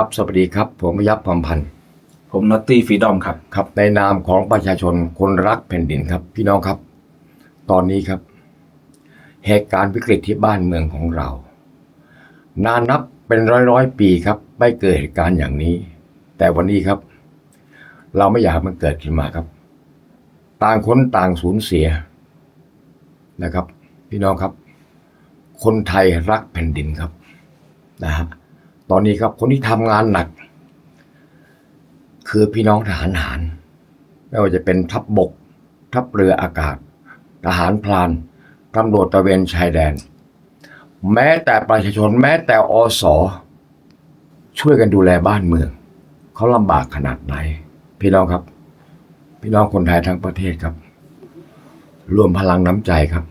ครับ สวัสดีครับ ผมยับพรหมพันธ์ ผมนอตตี้ฟรีดอมครับ ครับ ในนามของประชาชนคนรักแผ่นดินครับ พี่น้องครับ ตอนนี้ครับ เหตุการณ์วิกฤตที่บ้านเมืองของเรา นานนับเป็นร้อยร้อยๆปีครับ ไม่เกิดเหตุการณ์อย่างนี้ แต่วันนี้ครับ เราไม่อยากให้มันเกิดขึ้นมาครับ ต่างคนต่างสูญเสียนะครับ พี่น้องครับ คนไทยรักแผ่นดินครับนะฮะ ตอนนี้ครับคนที่ทำงานหนัก คือพี่น้องทหารหารไม่ว่าจะเป็นทัพบบก ทัพเรืออากาศ ทหารพลานตำรวจตะเวนชายแดน แม้แต่ประชาชนแม้แต่อสช่วยกันดูแลบ้านเมือง เขาลำบากขนาดไหน พี่น้องครับ พี่น้องคนไทยทั้งประเทศครับ รวมพลังน้ำใจครับ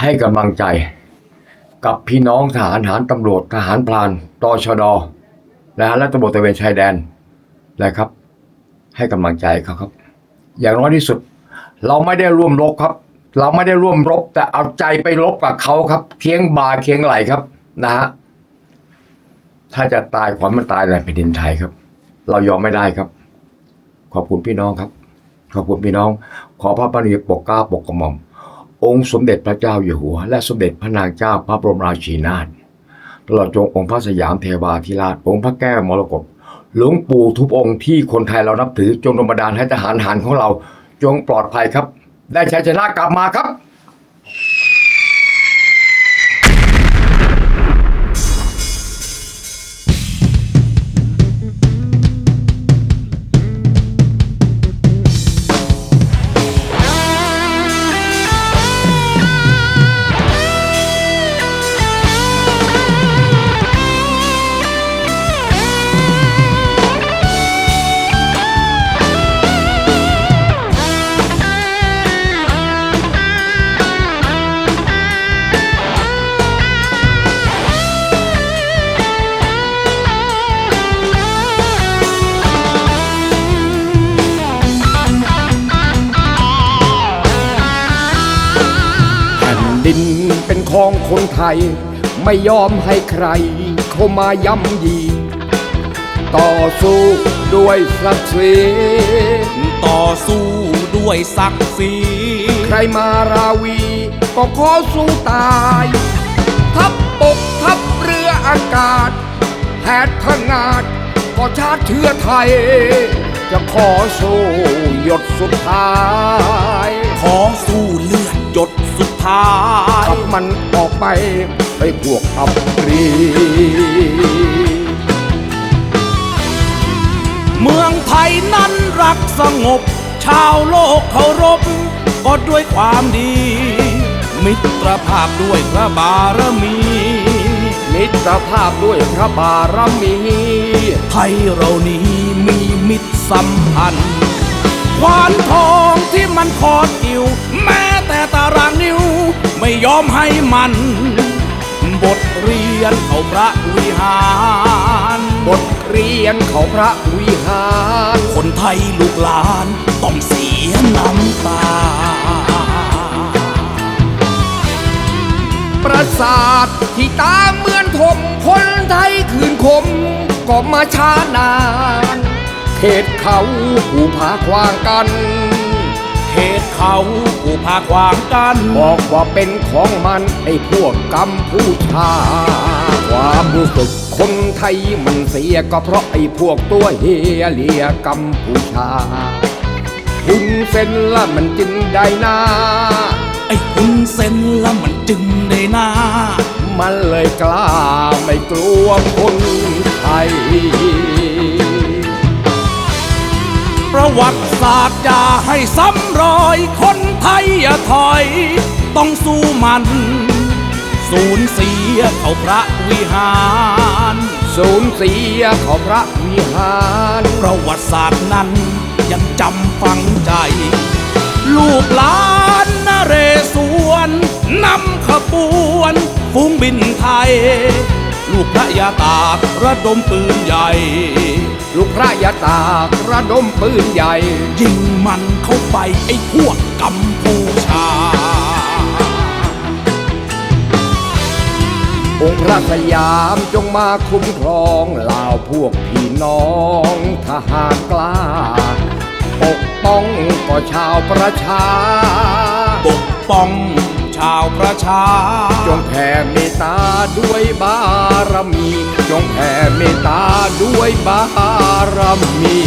ให้กำลังใจ กับพี่น้องทหารหารตำรวจทหารพลานตชดนะฮะและตำรวจตะเวนชายแดนนะครับ ให้กำลังใจเขาครับ อย่างน้อยที่สุด เราไม่ได้ร่วมรบครับ เราไม่ได้ร่วมรบ แต่เอาใจไปรบกับเขาครับเคียงบาเคียงไหลครับนะฮะถ้าจะตายขวัญมันตายในแผ่นดินไทยครับ เรายอมไม่ได้ครับ ขอบคุณพี่น้องครับ ขอบคุณพี่น้อง ขอพระปณิปกเกล้าปกกระหม่อม องค์สมเด็จพระเจ้าอยู่หัว และสมเด็จพระนางเจ้าพระบรมราชินีนาถตลอดจงองค์พระสยามเทวาธิราชองค์พระแก้วมรกตหลวงปู่ทุกองค์ที่คนไทยเรานับถือจงดลบันดาลให้ทหารหารของเรา จงปลอดภัยครับ ได้ชัยชนะกลับมาครับ ของคนไทย ไม่ยอมให้ใครเข้ามาย่ำยี ต่อสู้ด้วยศักดิ์ศรีต่อสู้ด้วยศักดิ์ศรีใครมาราวี ก็ขอสู้ตาย ทัพบกทัพเรืออากาศแพทย์พงาดก็ชาติเชื้อไทย จะขอสู้หยดสุดท้าย ขอสู้เลือดหยดสุด ท้ายขับมันออกไปไปพวกอับปรี เมืองไทยนั้นรักสงบ ชาวโลกเคารพก็ด้วยความดี มิตรภาพด้วยพระบารมี มิตรภาพด้วยพระบารมี ไทยเรานี้มีมิตรสัมพันธ์ควานทองที่มันคอดกิ่วแม้แต่ตารางนิ้ว ไม่ยอมให้มัน บทเรียนเขาพระวิหาร บทเรียนเขาพระวิหาร คนไทยลูกหลานต้องเสียน้ำตา ประสาทที่ตาเหมือนถมคนไทยคืนคมก็มาช้านานเขตเขาผู้ผาควางกันเข ตเขาผู้พาขวางกัน บอกว่าเป็นของมันไอ้พวกกัมพูชา ความรู้สึกคนไทยมันเสียก็เพราะไอ้พวกตัวเฮียเลียกัมพูชาหุนเส้นละมันจึงได้นาไอ้คุณเซนละมันจึงได้หน้ามันเลยกล้าไม่กลัวคนไทย ประวัติศาสตร์อย่าให้ซ้ำรอย คนไทยอย่าถอย ต้องสู้มัน สูญเสียเขาพระวิหาร สูญเสียเขาพระวิหาร ประวัติศาสตร์นั้นยังจำฝังใจ ลูกหลานนเรศวรนำขบวนฝูงบินไทย ลูกพระยาตากระดมปืนใหญ่ ลูกพระยาตากระดมปืนใหญ่ ยิงมันเข้าไปไอ้พวกกัมพูชา องค์พระสยามจงมาคุ้มครองเหล่าพวกพี่น้องทหารกล้า ปกป้องก็ชาวประชา ปกป้อง ชาวประชา จงแผ่เมตตาด้วยบารมี จงแผ่เมตตาด้วยบารมี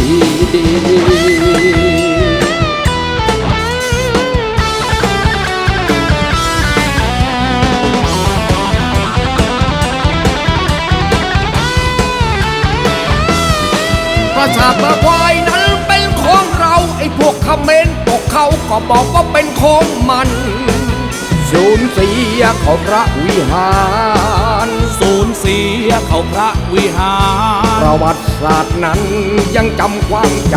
ประสาตะควายนั้นเป็นของเรา ไอ้พวกเขมรตกเขาก็บอกว่าเป็นของมัน สูญเสียเขาพระวิหารสูญเสียเขาพระวิหาร ประวัติศาสตร์นั้นยังจำความใจ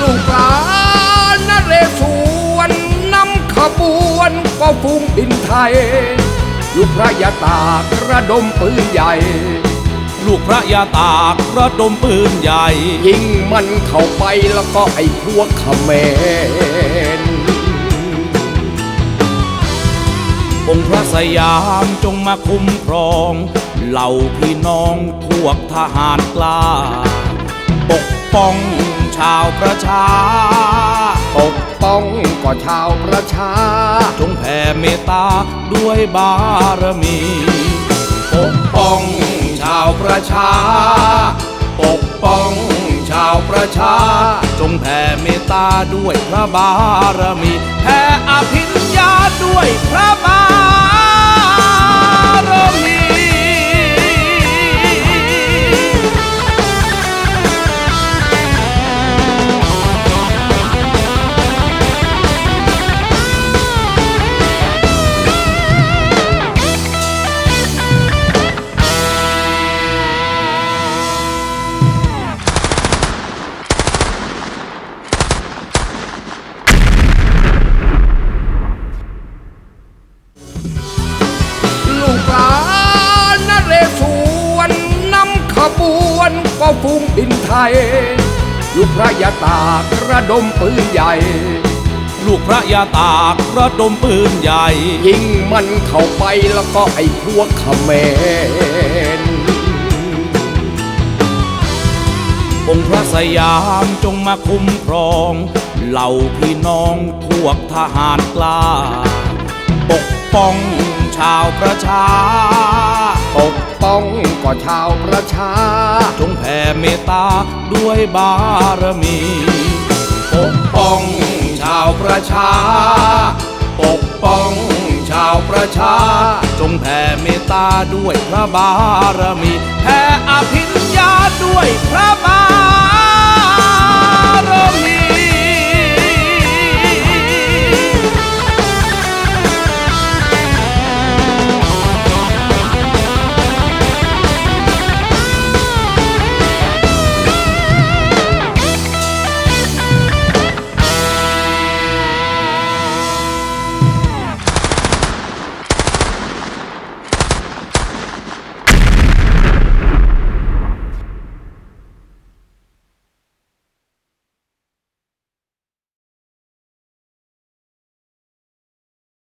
ลูกหลานนเรศวรนำขบวนก็ฟุ้งบินไทย ลูกพระยาตากระดมปืนใหญ่ ลูกพระยาตากระดมปืนใหญ่ ยิงมันเข้าไปแล้วก็ไอ้พวกเขมร องค์พระสยามจงมาคุ้มครอง เหล่าพี่น้องพวกทหารกล้า ปกป้องชาวประชา ปกป้องก็ชาวประชา จงแผ่เมตตาด้วยบารมี ปกป้องชาวประชา ปกป้องชาวประชา จงแผ่เมตตาด้วยพระบารมี แผ่อภิญญาด้วยพระ บา ก็ฟุ้งบินไทย ลูกพระยาตากระดมปืนใหญ่ ลูกพระยาตากระดมปืนใหญ่ ยิงมันเข้าไปแล้วก็ไอ้พวกเขมรองค์พระสยามจงมาคุ้มครอง เหล่าพี่น้องพวกทหารกล้า ปกป้องชาวประชา ปกป้องก่อชาวประชา จงแผ่เมตตาด้วยบารมี ปกป้องชาวประชา ปกป้องชาวประชา จงแผ่เมตตาด้วยพระบารมีแผ่อภิญญาด้วยพระบารมี